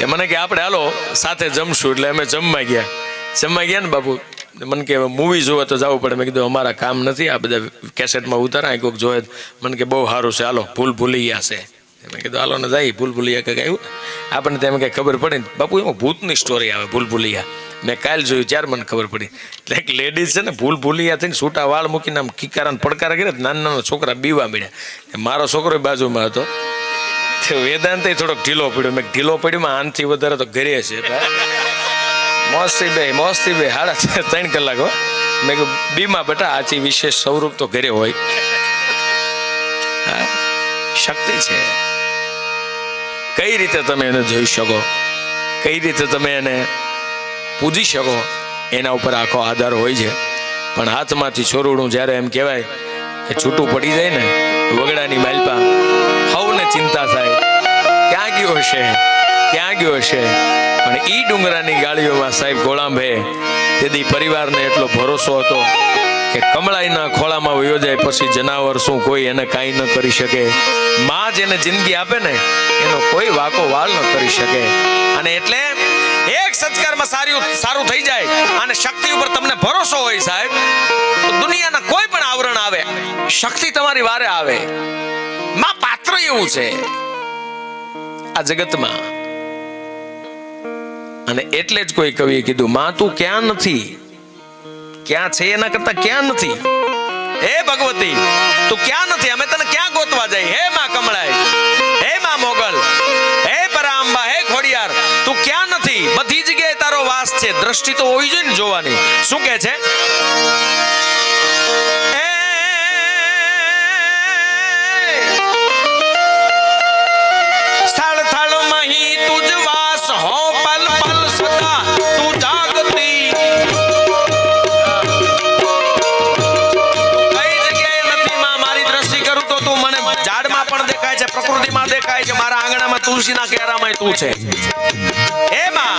એ મને કે, આપણે હાલો, સાથે જમશું. એટલે અમે જમવા ગયા. જમવા ગયા ને બાપુ, મને કે મૂવી જોવે તો જવું પડે. મેં કીધું, અમારા કામ નથી, આ બધા કેસેટમાં ઉતારા કોઈક જોવે. મને કે, બહુ સારું છે, હાલો, ભૂલ ભૂલી ગયા છે મેં કીધું, હાલો ને જાય, ભૂલ ભૂલિયા કંઈક આવ્યું. આપણને તેમ કંઈ ખબર પડે ને, બાપુ, એમાં ભૂતની સ્ટોરી આવે, ભૂલ ભૂલિયા. મેં કાલ જોયું ત્યારે મને ખબર પડી. એટલે એક લેડીઝ છે ને, ભૂલ ભૂલિયા થઈને છૂટા વાળ મૂકીને આમ કિકારાને પડકારા કર્યા નાના નાના છોકરા બીવા મળ્યા. મારો છોકરો બાજુમાં હતો. તે વેદાંતે થોડોક ઢીલો પડ્યો. મેં ઢીલો પડ્યો આનથી વધારે તો ઘરે છે મોસ્તી બે મોસ્તી બે, હાડા ત્રણ કલાક, હો. મેં કહ્યું બીમાં બેટા, આથી વિશેષ સ્વરૂપ તો ઘરે હોય. શક્તિ છે. કઈ રીતે તમે એને જોઈ શકો? કઈ રીતે તમે એને પૂજી શકો? એના ઉપર આખો આધાર હોય છે. પણ હાથમાંથી છોરુડું જ્યારે એમ કહેવાય કે છૂટું પડી જાય ને, વગડાની માલપા ગયો હશે, ક્યાં ગયો હશે? પણ ઈ ડુંગરાની ગાળીઓમાં સાહેબ ગોળાંભે તેથી પરિવારને એટલો ભરોસો હતો કે કમળાઈના ખોળામાં વયો પછી જનાવર શું કોઈ એને કાંઈ ન કરી શકે. માં જેને જિંદગી આપે ને, એનો કોઈ વાકો વાળ ન કરી શકે. અને એટલે એક સંસ્કારમાં સારું સારું થઈ જાય અને શક્તિ ઉપર તમને ભરોસો હોય સાહેબ, તો દુનિયાના કોઈ પણ આવરણ આવે, શક્તિ તમારી વારે આવે. માં પાત્ર એવું છે. આ જગતમાં. અને એટલે જ કોઈ કવિએ કીધું, માં, તું ક્યાં નથી? ક્યાં છે એના કરતા ક્યાં નથી? હે ભગવતી, તું ક્યાં નથી? અમે તને ક્યાં ગોતવા જાય હે માં કમળાય હે માં મોગલ, હે પરાંબા, હે ખોડિયાર, તું ક્યાં નથી? બધી જગ્યાએ તારો વાસ છે. દ્રષ્ટિ તો હોવી જોઈએ ને જોવાની. શું કે છે? તુલસીના કેરામાં તું છે. એમાં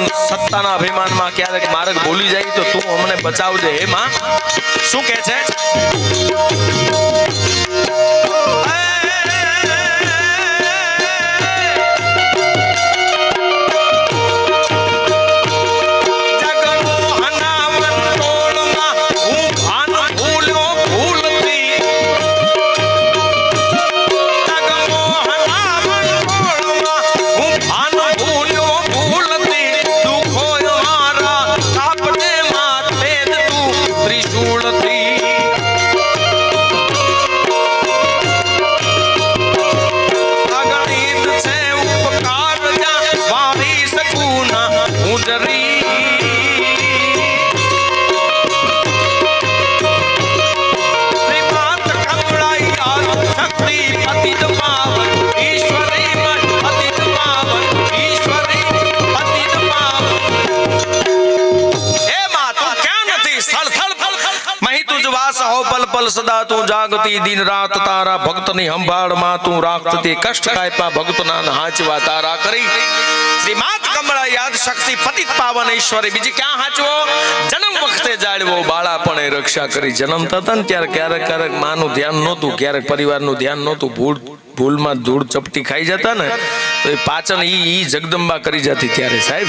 અભિમાનમાં સત્તાના અભિમાનમાં ક્યારેક માર્ગ ભૂલી જાય તો તું અમને બચાવજે. હે માં, શું કહે છે? the reason. પલ સદા તું જાગતી દિન રાત તારા ભક્તની સંભાળમાં તું રાખતી કષ્ટ કાયપા ભક્તના હાચવા તારા કરી. શ્રી માત કમળા યાદ શક્તિ પતિત પાવન ઈશ્વરી બીજી ક્યાં હાચવો? જન્મ વખતે જાળવો બાળાપણે રક્ષા કરી. જન્મ થતા ને ત્યારે ક્યારેક ક્યારેક માનું ધ્યાન નહોતું, ક્યારેક પરિવારનું ધ્યાન નહોતું. ભૂલ, ભૂલમાં ધૂળ ચપટી ખાઈ જતા ને, તો એ પાચન ઈ ઈ જગદંબા કરી જતી ત્યારે સાહેબ.